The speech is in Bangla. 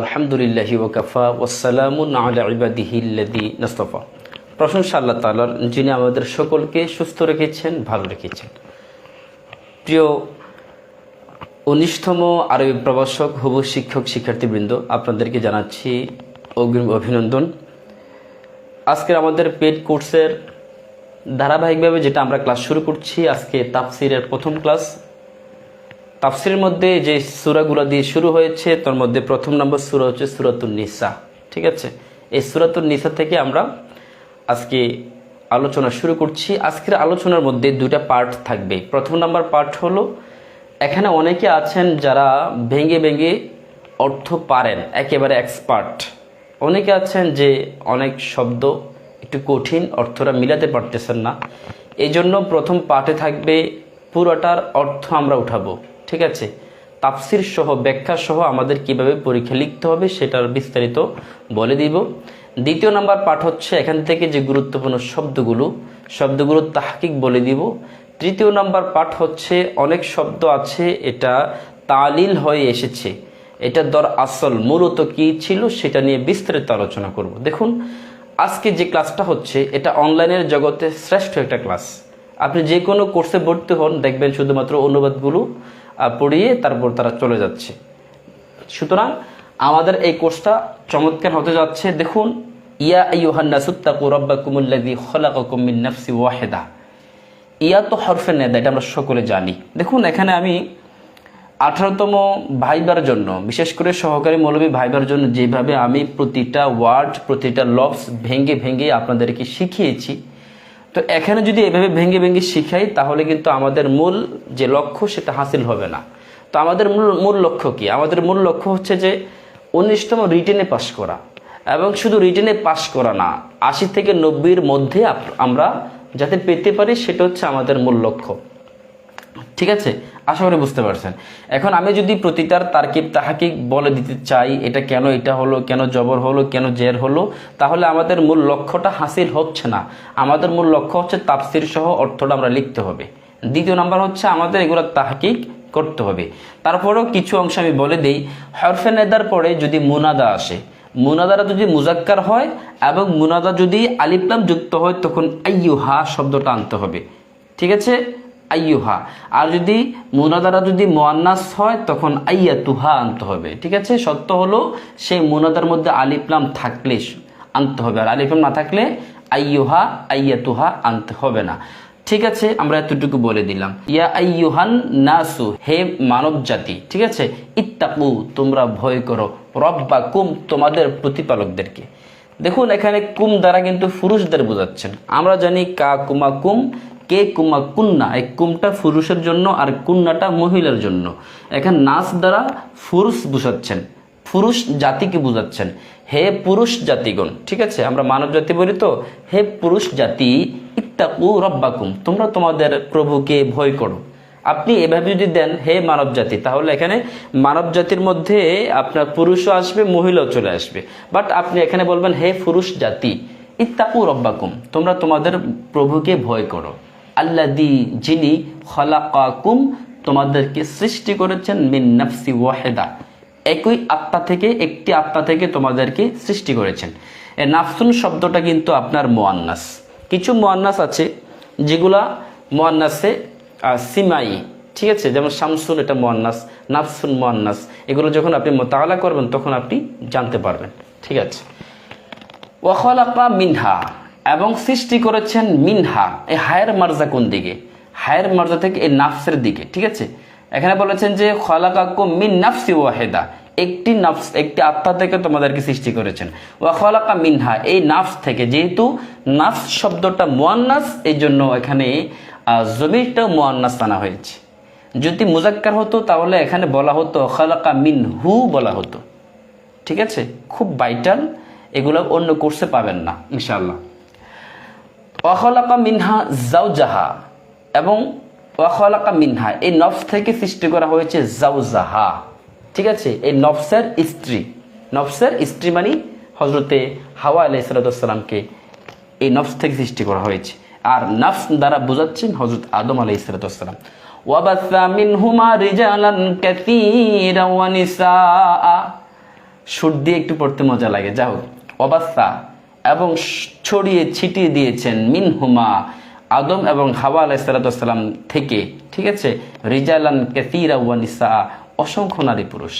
আলহামদুলিল্লাহ ওকাফা ওসালামুন আলা ইবাদিহিল্লাদি নাস্তফা। প্রশংসা আল্লাহ তালার যিনি আমাদের সকলকে সুস্থ রেখেছেন, ভালো রেখেছেন। প্রিয় উনিশতম আরবি প্রবাসক হবু শিক্ষক শিক্ষার্থীবৃন্দ, আপনাদেরকে জানাচ্ছি অগ্রিম অভিনন্দন। আজকের আমাদের পেড কোর্সের ধারাবাহিকভাবে যেটা আমরা ক্লাস শুরু করছি, আজকে তাফসিরের প্রথম ক্লাস। তাফসিরের মধ্যে যে সুরাগুলো দিয়ে শুরু হয়েছে, তার মধ্যে প্রথম নম্বর সুরা হচ্ছে সুরাতুল নিসা। ঠিক আছে? এই সুরাতুল নিসা থেকে আমরা আজকে আলোচনা শুরু করছি। আজকের আলোচনার মধ্যে দুটা পার্ট থাকবে। প্রথম নাম্বার পার্ট হলো, এখানে অনেকে আছেন যারা ভেঙে ভেঙে অর্থ পারেন, একেবারে এক্সপার্ট অনেকে আছেন যে অনেক শব্দ, একটু কঠিন অর্থরা মিলাতে পারতেছেন না। এই জন্য প্রথম পার্টে থাকবে, পুরোটার অর্থ আমরা উঠাবো। ঠিক আছে? তাফসির সহ, ব্যাখ্যা সহ আমাদের কীভাবে পরীক্ষা লিখতে হবে সেটার বিস্তারিত বলে দিব। দ্বিতীয় নাম্বার পাঠ হচ্ছে এখান থেকে যে গুরুত্বপূর্ণ শব্দগুলো শব্দগুলো তাহকিক বলে দিব। তৃতীয় নাম্বার পাঠ হচ্ছে, অনেক শব্দ আছে, এটা তালিল হয়ে এসেছে। এটা দর আসল, মূলত কি ছিল সেটা নিয়ে বিস্তারিত আলোচনা করব। দেখুন, আজকে যে ক্লাসটা হচ্ছে, এটা অনলাইনের জগতে শ্রেষ্ঠ একটা ক্লাস। আপনি যে কোনো কোর্সে ভর্তি হন, দেখবেন শুধুমাত্র অনুবাদগুলো পড়িয়ে তারপর তারা চলে যাচ্ছে। সুতরাং আমাদের এই কোর্সটা চমৎকার হতে যাচ্ছে। দেখুন, ইয়া আইয়ুহান্নাসুত্তাকু রাব্বাকুমুল্লাযী খলাকাকুম মিন নাফসি ওয়াহিদা। ইয়া তো হরফে নেদা, এটা আমরা সকলে জানি। দেখুন, এখানে আমি আঠারোতম ভাইবার জন্য, বিশেষ করে সহকারী মৌলবী ভাইবার জন্য যেভাবে আমি প্রতিটা ওয়ার্ড প্রতিটা লফস ভেঙ্গে ভেঙ্গে আপনাদেরকে শিখিয়েছি তো এখানে যদি এভাবে ভেঙে ভেঙে শিখাই, তাহলে কিন্তু আমাদের মূল যে লক্ষ্য, সেটা হাসিল হবে না। তো আমাদের মূল মূল লক্ষ্য কি? আমাদের মূল লক্ষ্য হচ্ছে যে উনিশতম রিটেনে পাশ করা। এবং শুধু রিটেনে পাশ করা না, আশি থেকে নব্বইয়ের মধ্যে আমরা যাতে পেতে পারি, সেটা হচ্ছে আমাদের মূল লক্ষ্য। ঠিক আছে? আশা করি বুঝতে পারছেন। এখন আমি যদি প্রতিটার তারকিব তাহাকিক বলে দিতে চাই, এটা কেন এটা হলো, কেন জবর হলো, কেন জের হলো, তাহলে আমাদের মূল লক্ষ্যটা হাসিল হচ্ছে না। আমাদের মূল লক্ষ্য হচ্ছে তাফসির সহ অর্থটা আমরা লিখতে হবে। দ্বিতীয় নাম্বার হচ্ছে আমাদের এগুলো তাহাকিক করতে হবে। তারপরেও কিছু অংশ আমি বলে দিই, হরফে নেদার পরে যদি মুনাদা আসে, মুনাদারা যদি মুজাক্কার হয় এবং মুনাদা যদি আলিপ্লাম যুক্ত হয়, তখন আইয়ুহা শব্দটা আনতে হবে। ঠিক আছে? আইয়ুহা। আর যদি মুনাদারা যদি মোয়ান্নাস হয়, তখন আইয়া তুহা আনতে হবে। ঠিক আছে? সত্য হলো, সেই মুনাদার মধ্যে আলিফলাম থাকলে আনতে হবে। আর আলিফলাম না থাকলে আইয়ুহা আইয়া তুহা আনতে হবে না। ঠিক আছে? আমরা এতটুকু বলে দিলাম। ইয়া আইয়ুহান নাসু, হে মানব জাতি, ঠিক আছে? ইত্তাকু, তোমরা ভয় করো। রব্বা কুম তোমাদের প্রতিপালকদেরকে। দেখুন, এখানে কুম দ্বারা কিন্তু পুরুষদের বোঝাচ্ছেন। আমরা জানি কা কুমা কুম কে কুমা কুন্না? এই কুমটা পুরুষের জন্য আর কুন্নাটা মহিলার জন্য। এখানে নাচ দ্বারা পুরুষ বোঝাচ্ছেন। পুরুষ জাতিকে বোঝাচ্ছেন। হে পুরুষ জাতিগণ, ঠিক আছে? আমরা মানব জাতি বলি তো, হে পুরুষ জাতি, ইত্তাকু রব্বাকুম। তোমরা তোমাদের প্রভুকে ভয় করো। আপনি এভাবে যদি দেন, হে মানব জাতি, তাহলে এখানে মানব জাতির মধ্যে আপনার পুরুষও আসবে, মহিলাও চলে আসবে। বাট আপনি এখানে বলবেন, হে পুরুষ জাতি, ইত্তাকু রব্বাকুম। তোমরা তোমাদের প্রভুকে ভয় করো। আল্লাদি যিনি খলাকাকুম তোমাদেরকে সৃষ্টি করেছেন মিন নাফসি ওয়াহেদা। একই আত্মা থেকে, একটি আত্মা থেকে তোমাদেরকে সৃষ্টি করেছেন। এ নাফসুন শব্দটা কিন্তু আপনার মোয়ান্নাস। কিছু মোয়ান্নাস আছে যেগুলা মোয়ান্নাসে সিমাই, ঠিক আছে? যেমন শামসুন এটা মোয়ান্নাস, নাফসুন মোয়ান্নাস। এগুলো যখন আপনি মোতালা করবেন তখন আপনি জানতে পারবেন, ঠিক আছে? ওয়াখলাকা মিনহা। এবং সৃষ্টি করেছেন মিনহা। এই হায়ের মার্জা কোন দিকে? হায়ের মার্জা থেকে এই নাফসের দিকে, ঠিক আছে? এখানে বলেছেন যে খলাকাকু মিন নাফসি ওয়াহেদা। একটি নাফস, একটি আত্মা থেকে তোমাদেরকে সৃষ্টি করেছেন। ওয়াখলাকা মিনহা। এই নাফস থেকে, যেহেতু নাফস শব্দটা মোয়ান্নাস এই জন্য এখানে জমিরটাও মোয়ান্নাস আনা হয়েছে। যদি মুজাক্কার হতো, তাহলে এখানে বলা হতো, খলাকা মিন হু বলা হতো। ঠিক আছে? খুব ভাইটাল এগুলো অন্য কোর্সে পাবেন না ইনশাল্লাহ ওয়াখলাকা মিনহা জাউজাহা এবং ওয়াখলাকা মিনহা, এই নফস থেকে সৃষ্টি করা হয়েছে জাউজাহা ঠিক আছে? এই নফসের স্ত্রী। নফসের স্ত্রী মানে হজরতে হাওয়া আলাইসালামকে এই নফস থেকে সৃষ্টি করা হয়েছে। আর নফস দ্বারা বোঝাচ্ছেন হজরত আদম ওয়া নিসা সুর দিয়ে একটু পড়তে মজা লাগে। যা হোক অবাস্তা এবং ছড়িয়ে ছিটিয়ে দিয়েছেন মিন হুমা আদম এবং হাওয়া আলাইসালাম থেকে, ঠিক আছে? রিজালান কেতিরা ওয়ানিসা অসংখ্য নারী পুরুষ।